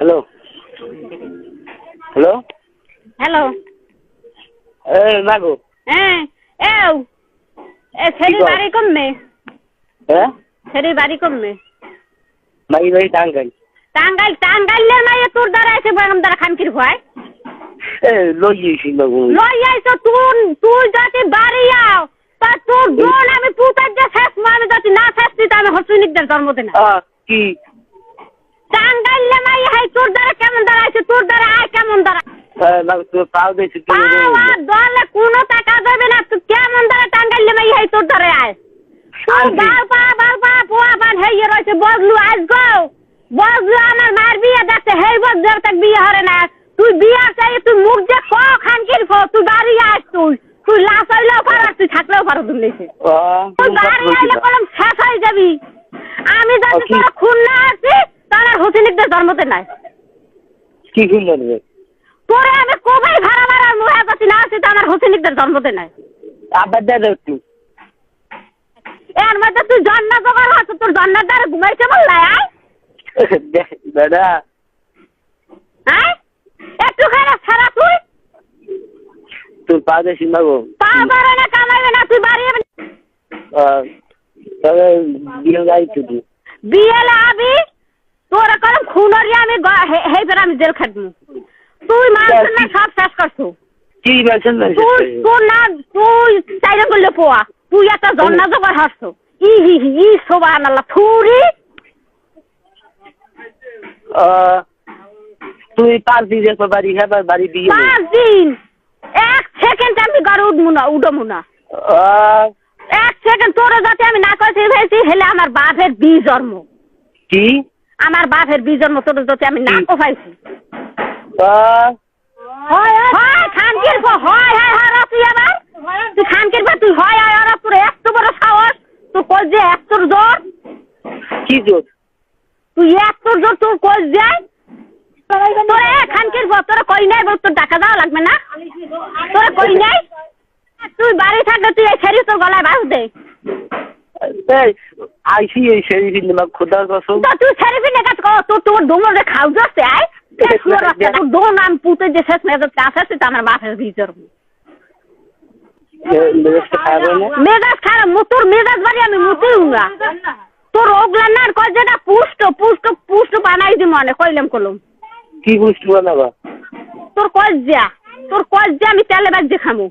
Hello. Hello. Hello. এ না গো হ্যাঁ এও এ কর? বাড়ি কমবে হ্যাঁ? সেরি বাড়ি কমবে মাই বাড়ি টাঙ্গাই টাঙ্গাইল টাঙ্গাইলের মাইয়ে তোর দ্বারা এসে বাগান দ্বারা খানকির ভয়। এ লইয়েছি বাবু লই আইছো তুই তুই যদি বাড়ি আও তা তোর বোন আমি পুতার যে শেষ আমি যদি না শেষছি তা আমি হসুনিকদের জন্ম দিনা আ কি? টাঙ্গাইলে মাই হাই তোর দ্বারা কেমন আছে তোর দ্বারা আয় কেমন পাও দিয়েছি দলে কোনো টাকা দেবে না। তুই কেমন দ্বারা টাঙ্গাইলে মাই হাই তোর দ্বারা আয়? বাল পা বাল পা পোয়া পান হেয়ে রয়েছে বদলু আজ গো। বদলু আমার মার বিয়ে দেখছে হেই বদলু তাক বিয়ে হরে না। তুই বিয়ে চাই তুই মুখ যে ক খানকির ফো তুই বাড়ি আস তুই। তুই লাশ হইলেও পার তুই থাকলেও পারো তুই তুমি কথা বাড়ি আইলে কলম শেষ হয়ে যাবি। আমি কি? খুন না আছি হোসেনিকদের জন্মতে নাই। কি শুনলেন রে। তোরে আমি কবেই ভাড়া ভাড়া মুহে যদি না আছি আমার হোসেনিকদের জন্মতে নাই। আবার দে দাও একটু। এর মধ্যে তুই জন্ম জোগাড় হচ্ছে তোর জন্মের দ্বারা ঘুমাইছে বললাই দে, দাদা। হ্যাঁ একটু খারাপ ছাড়া তুই। তুই পাও দিয়েছি না গো পা বাড়ে না কামাইবে না তুই বাড়ি তবে বিয়ে যাইছি তুই বিয়েলে আবি তোর কলম খুনরি আমি হেই ফের আমি জেল খাটবো। তুই মানুষের না সব শেষ করছ। কি বলছেন তুই তোর না তুই চাইলে করলে পোয়া। তুই একটা জন্না জোগাড় হাসছো। ই হি হি ই সোবান আল্লাহ থুরি তুই পাঁচ দিন যে বাড়ি হ্যাঁ বাড়ি দিয়ে পাঁচ দিন। এক সেকেন্ড আমি ঘরে উঠবো না উঠবো না। এক সেকেন্ড তোর যাতে আমি না করছি ভেবেছি হেলে আমার বাপের বি জন্ম। কি? আমার বাপের বি জন্ম তোর যাতে আমি না কোপাইছি। আ, হয় হয় খানকির হয় হয় হয় তুই আবার। তুই খানকির তুই হয় হয় ওরা তোর এত বড় সাহস তোর কই যে এত জোর? কি জোর? তুই এত জোর তোর কই যায় তোরা এ খানকির পর তোরা কই নাই বল তোর টাকা দেওয়া লাগবে না? তোরা কই নাই? তুই বাড়ি থাকলে তুই এই ছেড়ি তোর গলায় বাস দে। আইসি এই কিন্তু না খোদার কসম। তো তুই ফিরে কাজ কর। তোর তোর ডোমরে খাও যাচ্ছে আয়। তোর দোন নাম পুতে যে শেষ মেয়েদের কাছে আছে তো আমার বাপের ভিতর মেজাজ খারাপ তোর মেজাজ বাড়ি আমি মুতেই না। তোর ওগুলা না কয় যেটা পুষ্ট পুষ্ট পুষ্ট বানাই দি মনে কইলাম কলম। কি বুঝতে বানাবা? তোর তোর আমি তেলে বাজ খামু।